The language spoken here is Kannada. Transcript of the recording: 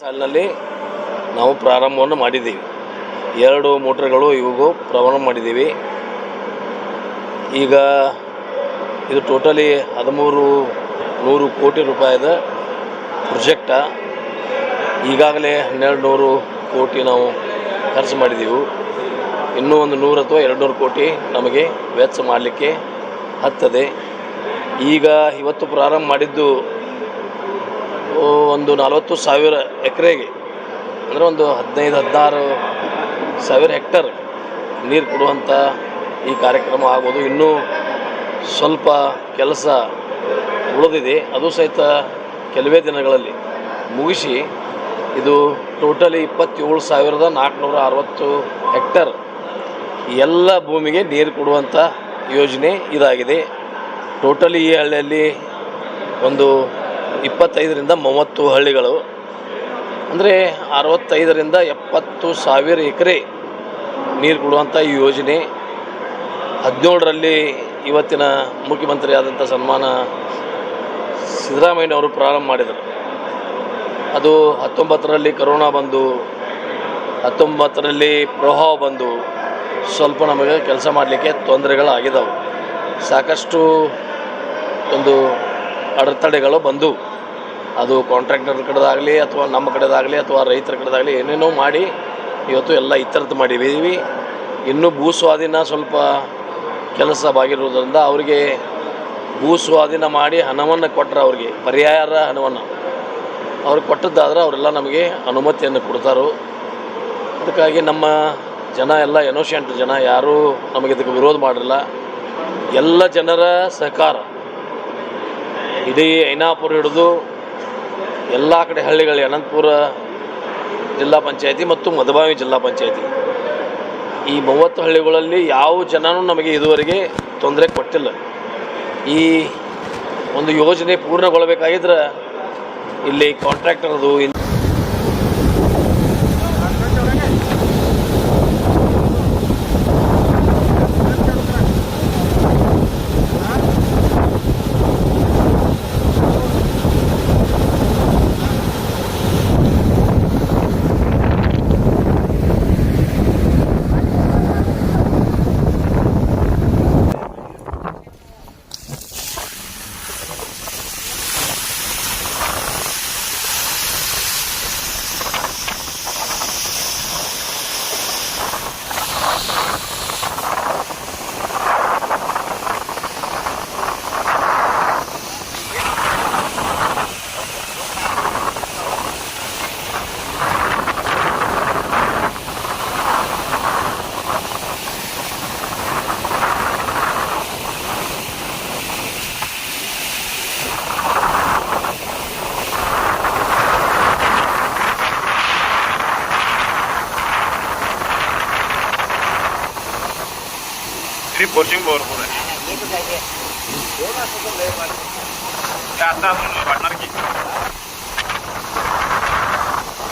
ಸಾಲಿನಲ್ಲಿ ನಾವು ಪ್ರಾರಂಭವನ್ನು ಮಾಡಿದ್ದೀವಿ. ಎರಡು ಮೋಟ್ರ್ಗಳು ಇವಿಗೂ ಪ್ರಾರಂಭ ಮಾಡಿದ್ದೀವಿ. ಈಗ ಇದು ಟೋಟಲಿ ಹದಿಮೂರು ನೂರು ಕೋಟಿ ರೂಪಾಯಿದ ಪ್ರೊಜೆಕ್ಟ. ಈಗಾಗಲೇ ಹನ್ನೆರಡು ನೂರು ಕೋಟಿ ನಾವು ಖರ್ಚು ಮಾಡಿದ್ದೀವಿ. ಇನ್ನೂ ಒಂದು ನೂರು ಅಥವಾ ಎರಡು ನೂರು ಕೋಟಿ ನಮಗೆ ವೆಚ್ಚ ಮಾಡಲಿಕ್ಕೆ ಹತ್ತದೆ. ಈಗ ಇವತ್ತು ಪ್ರಾರಂಭ ಮಾಡಿದ್ದು ಒಂದು ನಲವತ್ತು ಸಾವಿರ ಎಕರೆಗೆ. ಅಂದರೆ ಒಂದು ಹದಿನೈದು, ಹದಿನಾರು ಸಾವಿರ ಹೆಕ್ಟರ್ ನೀರು ಕೊಡುವಂಥ ಈ ಕಾರ್ಯಕ್ರಮ ಆಗ್ಬೋದು. ಇನ್ನೂ ಸ್ವಲ್ಪ ಕೆಲಸ ಉಳಿದಿದೆ. ಅದು ಸಹಿತ ಕೆಲವೇ ದಿನಗಳಲ್ಲಿ ಮುಗಿಸಿ ಇದು ಟೋಟಲಿ ಇಪ್ಪತ್ತೇಳು ಸಾವಿರದ ನಾಲ್ಕುನೂರ ಅರವತ್ತು ಹೆಕ್ಟರ್ ಎಲ್ಲ ಭೂಮಿಗೆ ನೀರು ಕೊಡುವಂಥ ಯೋಜನೆ ಇದಾಗಿದೆ. ಟೋಟಲಿ ಈ ಹಳ್ಳಿಯಲ್ಲಿ ಒಂದು ಇಪ್ಪತ್ತೈದರಿಂದ ಮೂವತ್ತು ಹಳ್ಳಿಗಳು. ಅಂದರೆ ಅರವತ್ತೈದರಿಂದ ಎಪ್ಪತ್ತು ಸಾವಿರ ಎಕರೆ ನೀರು ಕೊಡುವಂಥ ಈ ಯೋಜನೆ. ಹದಿನೇಳರಲ್ಲಿ ಇವತ್ತಿನ ಮುಖ್ಯಮಂತ್ರಿ ಆದಂಥ ಸನ್ಮಾನ ಸಿದ್ದರಾಮಯ್ಯನವರು ಪ್ರಾರಂಭ ಮಾಡಿದರು. ಅದು ಹತ್ತೊಂಬತ್ತರಲ್ಲಿ ಕರೋನಾ ಬಂದು, ಹತ್ತೊಂಬತ್ತರಲ್ಲಿ ಪ್ರವಾಹ ಬಂದು ಸ್ವಲ್ಪ ನಮಗೆ ಕೆಲಸ ಮಾಡಲಿಕ್ಕೆ ತೊಂದರೆಗಳಾಗಿದ್ದಾವೆ. ಸಾಕಷ್ಟು ಒಂದು ಅಡೆತಡೆಗಳು ಬಂದವು ಅದು ಕಾಂಟ್ರಾಕ್ಟರ್ ಕಡೆದಾಗಲಿ ಅಥವಾ ನಮ್ಮ ಕಡೆದಾಗಲಿ ಅಥವಾ ರೈತರ ಕಡೆದಾಗಲಿ ಏನೇನೋ ಮಾಡಿ ಇವತ್ತು ಎಲ್ಲ ಇತರದ್ದು ಮಾಡಿದ್ದೀವಿ. ಇನ್ನೂ ಭೂ ಸ್ವಾಧೀನ ಸ್ವಲ್ಪ ಕೆಲಸ ಬಾಗಿರುವುದರಿಂದ ಅವರಿಗೆ ಭೂ ಸ್ವಾಧೀನ ಮಾಡಿ ಹಣವನ್ನು ಕೊಟ್ಟರೆ ಅವ್ರಿಗೆ ಪರ್ಯಾಯ ಹಣವನ್ನು. ಅವ್ರಿಗೆ ಕೊಟ್ಟದ್ದಾದ್ರೆ ಅವರೆಲ್ಲ ನಮಗೆ ಅನುಮತಿಯನ್ನು ಕೊಡ್ತಾರೋ. ಅದಕ್ಕಾಗಿ ನಮ್ಮ ಜನ ಎಲ್ಲ ಎನೋಷಿಯಂಟ್ ಜನ, ಯಾರೂ ನಮಗೆ ಇದಕ್ಕೆ ವಿರೋಧ ಮಾಡಿರಲ್ಲ ಎಲ್ಲ ಜನರ ಸಹಕಾರ. ಇಡೀ ಐನಾಪುರ ಹಿಡಿದು ಎಲ್ಲ ಕಡೆ ಹಳ್ಳಿಗಳು ಅನಂತಪುರ ಜಿಲ್ಲಾ ಪಂಚಾಯತಿ ಮತ್ತು ಮಧುಬಾವಿ ಜಿಲ್ಲಾ ಪಂಚಾಯತಿ. ಈ ಮೂವತ್ತು ಹಳ್ಳಿಗಳಲ್ಲಿ ಯಾವ ಜನನೂ ನಮಗೆ ಇದುವರೆಗೆ ತೊಂದರೆ ಕೊಟ್ಟಿಲ್ಲ. ಈ ಒಂದು ಯೋಜನೆ ಪೂರ್ಣಗೊಳ್ಳಬೇಕಾಗಿದ್ರೆ ಇಲ್ಲಿ ಕಾಂಟ್ರಾಕ್ಟರ್ದು थ्री फोर्सिंग भरपूर आहे ते आता आपण वाटणार की